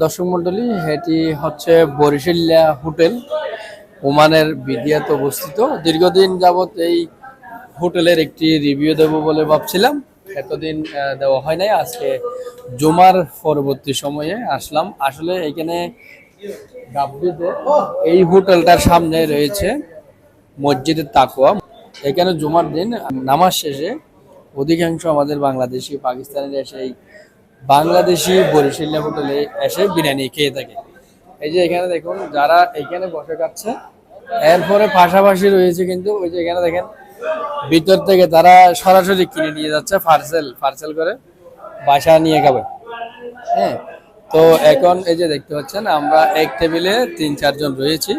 দর্শক মন্ডলী এটি হচ্ছে বরিশাল্লা হোটেল, ওমানের বিদিয়াতে অবস্থিত। দীর্ঘদিন যাবত এই হোটেলের একটি রিভিউ দেব বলে ভাবছিলাম। এতদিন দেওয়া হয় নাই। আজকে জুমার পরবর্তী সময়ে আসলাম। আসলে এখানে এই হোটেলটার সামনে রয়েছে মসজিদের তাকুয়া এখানে জুমার দিন, নামাজ শেষে অধিকাংশ আমাদের বাংলাদেশি, পাকিস্তানের এসে এই বাংলাদেশি বরিশাল্লা হোটেলে এসে বিরিয়ানি খেয়ে থাকে। এই যে এখানে দেখুন, যারা এখানে বসে খাচ্ছে, এরপরে পাশাপাশি রয়েছে কিন্তু ওই যে এখানে দেখেন, ভিতর থেকে তারা সরাসরি কিনে নিয়ে যাচ্ছে পার্সেল পার্সেল করে বাসা নিয়ে খাবে। হ্যাঁ তো এখন এই যে দেখতে পাচ্ছেন, আমরা এক টেবিলে তিন চারজন রয়েছি।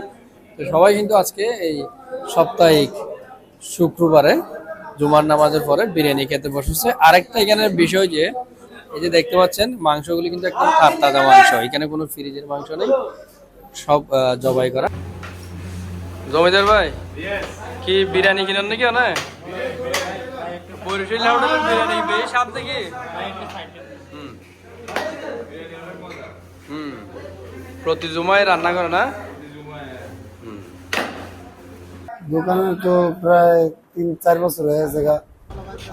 তো সবাই কিন্তু আজকে এই সাপ্তাহিক শুক্রবারে জুমার নামাজের পরে বিরিয়ানি খেতে বসেছে। আরেকটা এখানে বিষয় যে এই যে দেখতে পাচ্ছেন, মাংসগুলি কিন্তু একদম তাজা মাংস। এখানে কোনো ফ্রিজের মাংস নেই, সব জবাই করা। জমিদার ভাই, কি বিরিয়ানি কিনেন নাকি দেখি হুম। প্রতি রান্না করে না? দোকানে তো প্রায় তিন চার বছর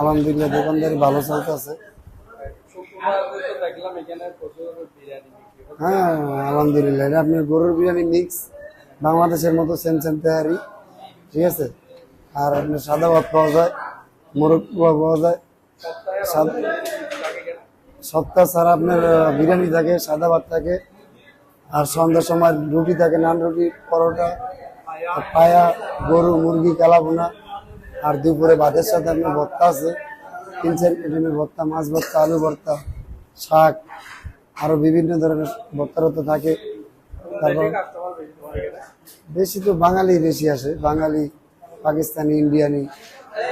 আলহামদুলিল্লাহ, দোকানদারি ভালো প্রচুর বিরিয়ানি হ্যাঁ আলহামদুলিল্লাহ। এটা আপনার গরুর বিরিয়ানি মিক্স বাংলাদেশের মতো সেম সেম তৈরি ঠিক আছে? আর আপনার সাদা ভাত পাওয়া যায়, মোরগ পাওয়া যায়। সপ্তাহ ছাড়া আপনার বিরিয়ানি থাকে, সাদা ভাত থাকে, আর সন্ধ্যার সময় রুটি থাকে, নান রুটি, পরোটা পায়া, গরু, মুরগি কালাবোনা আর দুপুরে ভাতের সাথে আপনার ভর্তা আছে। তিন চার আইটেমের ভর্তা, মাছ ভর্তা আলু ভর্তা। শাক আরও বিভিন্ন ধরনের টর্তা থাকে। তারপর বেশি তো বাঙালি বেশি আসে। বাঙালি, পাকিস্তানি, ইন্ডিয়ানি,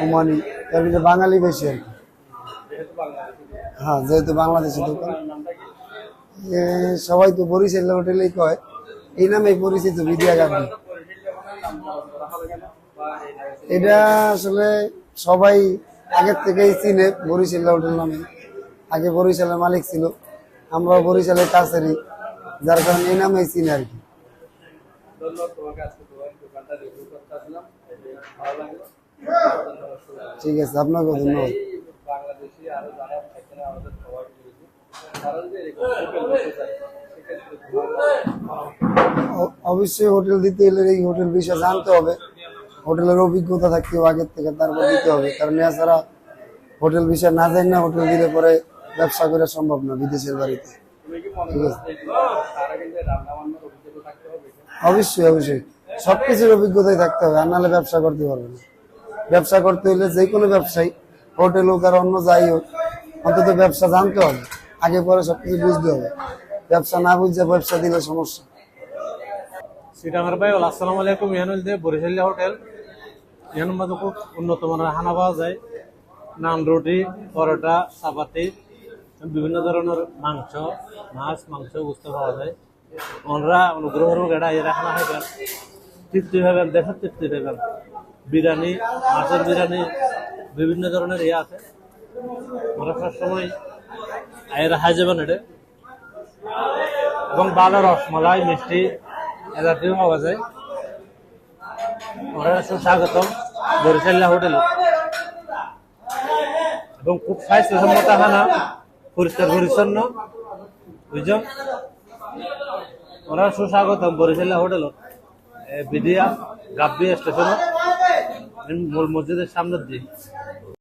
ওমানি, তার বাঙালি বেশি আর কি। হ্যাঁ যেহেতু বাংলাদেশের দোকান। সবাই তো বরিশাল হোটেলেই কয়। এই নামে পরিচিত বিদিয়া গান্ধী। এটা আসলে সবাই আগের থেকেই চিনে বরিশাল হোটেল নামে। আগে বরিশালের মালিক ছিল, আমরাও বরিশালের কাছেরই, যার কারণে এই নামেই চিনি আর কি। ঠিক আছে আপনাকে ধন্যবাদ। অবশ্যই হোটেল দিতে গেলে এই হোটেল বিষয়ে জানতে হবে। হোটেলের অভিজ্ঞতা থাকতে হবে, আগের থেকে তারপর দিতে হবে। কারণ এছাড়া হোটেল বিষয়ে না জানি না হোটেল দিলে পরে ব্যবসা করা সম্ভব না বিদেশের বাড়িতে। অবশ্যই অবশ্যই। সবকিছুর অভিজ্ঞতাই থাকতে হবে, আর নাহলে ব্যবসা করতে পারবে না। ব্যবসা করতে হলে যে কোনো ব্যবসায়ী, হোটেল হোক আর অন্য যাই হোক, অন্তত ব্যবসা জানতে হবে। আগে পরে সবকিছু বুঝতে হবে। ব্যবসা না বুঝলে ব্যবসা দিলে সমস্যা। সিটাঙ্গার ভাই আসসালামু আলাইকুম ইহানুল দে বরিশালিয়া হোটেল। ইহানুর মধ্যে খুব উন্নত মানের খানা পাওয়া যায়। নান, রুটি, পরোটা, চাপাতি। বিভিন্ন ধরনের মাংস, মাছ, মাংস বুঝতে পাওয়া যায়। ওনারা অনুগ্রহ এটা এরা খানা খাইবেন। তৃপ্তি পাবেন দেশের তৃপ্তি পাবেন বিরিয়ানি, মাছের বিরিয়ানি, বিভিন্ন ধরনের ইয়ে আছে। ওরা সবসময় এরা খাই যাবেন এটা। এবং ভালো রসমালাই, মিষ্টি, এ জাতীয় পাওয়া যায়। ওরা সুস্বাগতম বরিশাল্লা হোটেল। এবং খুব স্বাস্থ্যসম্মত খানা পরিষ্কার পরিচ্ছন্ন। বুঝছেন ওরা সুস্বাগতম বরিশাল্লা হোটেল বিদিয়া গাব্বিয়া স্টেশন মূল মসজিদের সামনের দিক।